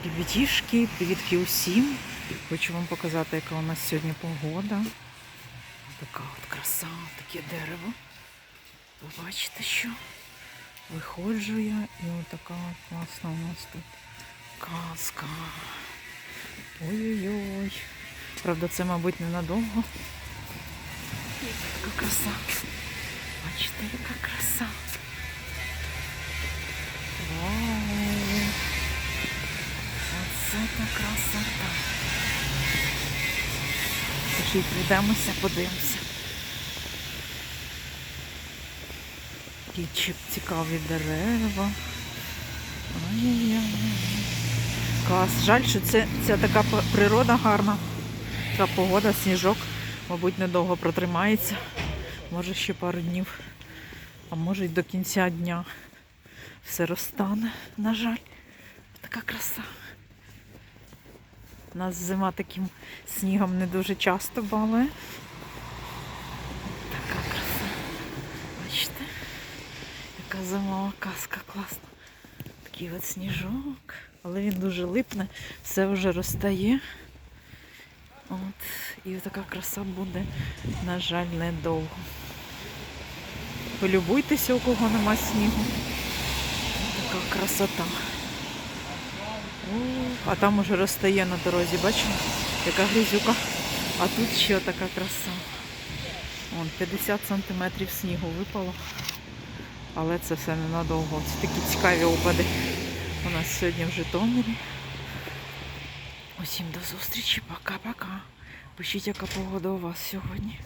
Ребятішки, привітки усім. Хочу вам показати, яка у нас сьогодні погода. Така от краса, таке дерево. Ви бачите, що виходжу я і отака от класна у нас тут казка. Ой-ой-ой. Правда, це, мабуть, ненадовго. Яка краса. Бачите, яка красота. Пішли, прийдемося, подивимося. Які цікаві дерева. Ай-яй-яй. Клас. Жаль, що це, це така природа гарна. Така погода, сніжок, мабуть, недовго протримається. Може ще пару днів, а може й до кінця дня все розтане, на жаль. Така краса. Нас зима таким снігом не дуже часто балує. Така краса. Бачите? Яка зимова казка класна. Такий от сніжок. Але він дуже липне, все вже розтає. От. І така краса буде, на жаль, недовго. Полюбуйтеся, у кого нема снігу. Така красота. А там уже розстає на дорозі, бачите, яка грізюка. А тут ще така краса. Вон 50 сантиметрів снігу випало. Але це все ненадовго. Це такі цікаві опади у нас сьогодні в Житомирі. Усім до зустрічі, пока-пока. Пишіть, яка погода у вас сьогодні.